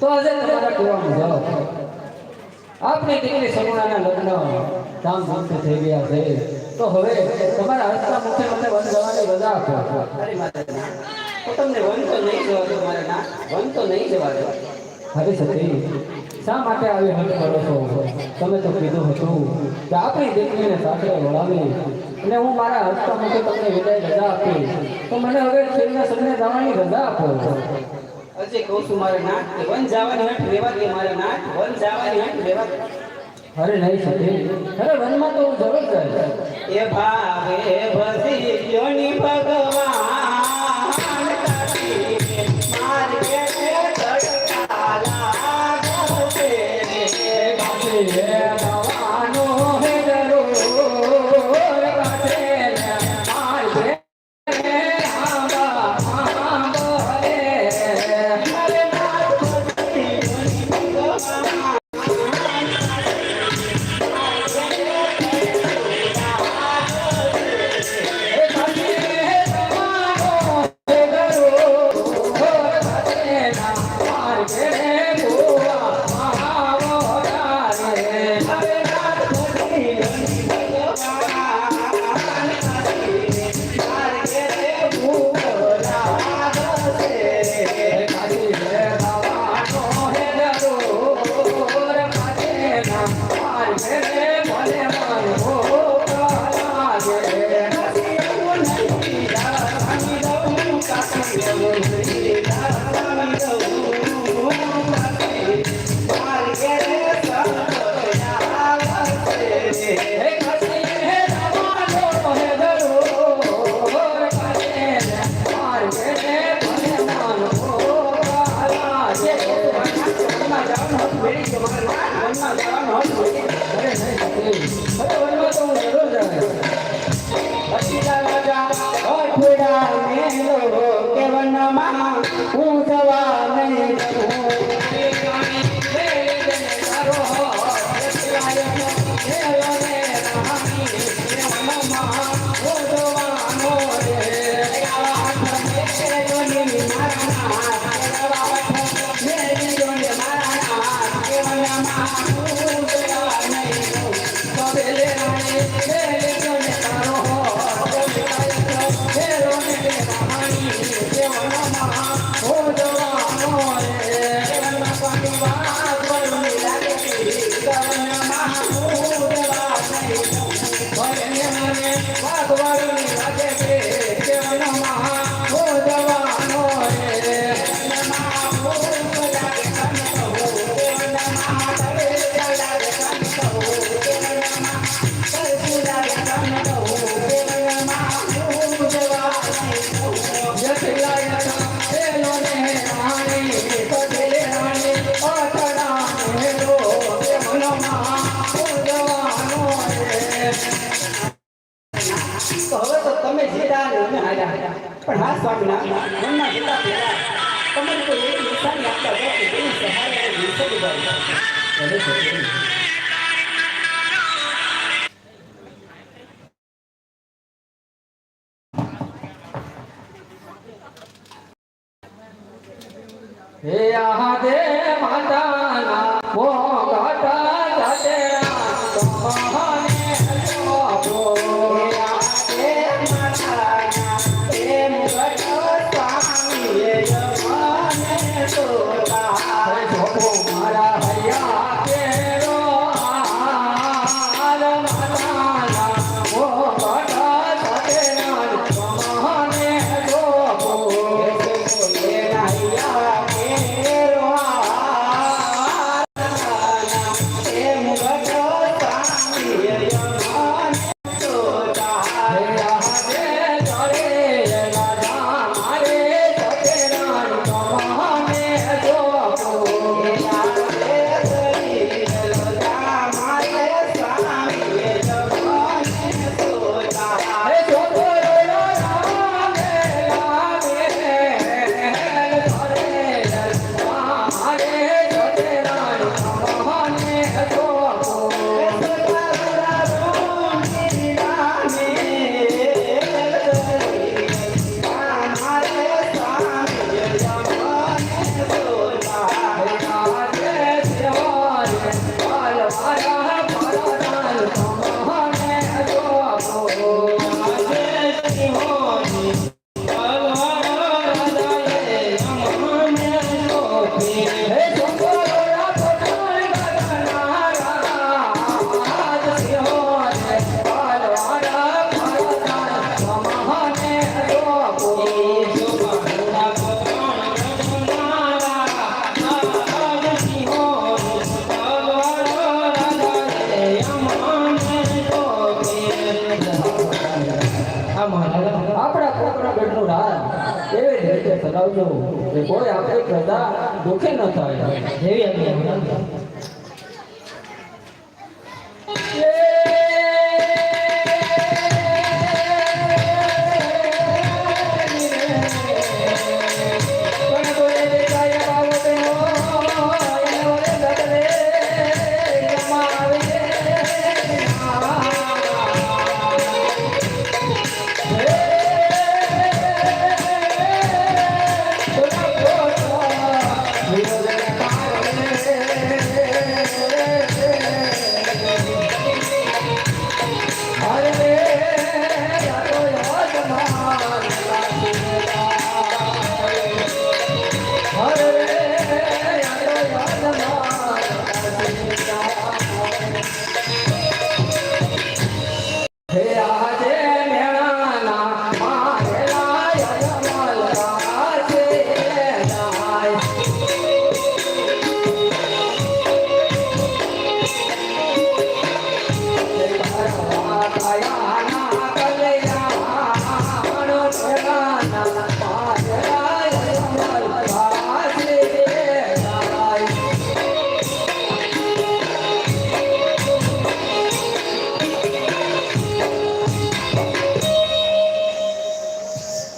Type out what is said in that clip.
તો આજે તમારા કહેવા મુજબ આપણી દીકરી સમૂહાના લગ્ન ધામધૂમથી થઈ ગયા છે. તો હવે તમારા હસ્તા મુખે મને વન જવાની રજા આપો. તો તમને વન તો નહીં જવા દો મારે ના વન તો નહીં જવા દો. હરે સતી શા માટે આવી હટ કરો છો? તમે તો કીધું હતું કે આપણી દીકરીને સાથે વળાવી અને હું મારા હસ્તા મુખે તમને વિદાય રજા આપી તો મને હવે છેલ્લા સમય જવાની રજા આપો. અજય કહું છું મારે નાટ વન જવાની હટ રેવા દે મારે નાટ વન જવાની હટ રેવા દે. અરે નહીં સતી. અરે વનમાં તો હું જરૂર જાય એ ભાવે ભસી યોની ભગવાન મારે હું જવા નહીં તો પણ હા સ્વામિનારાયણ મનના જીતા પહેલા તમારે કોઈ એક નિશાની આપતા જાઓ કે જેની સહાય દિવસો હે આહા દે માતાના એવી જ રીતે ચલાવજો કોઈ આપણે કરતા દુઃખી ન થાય. એવી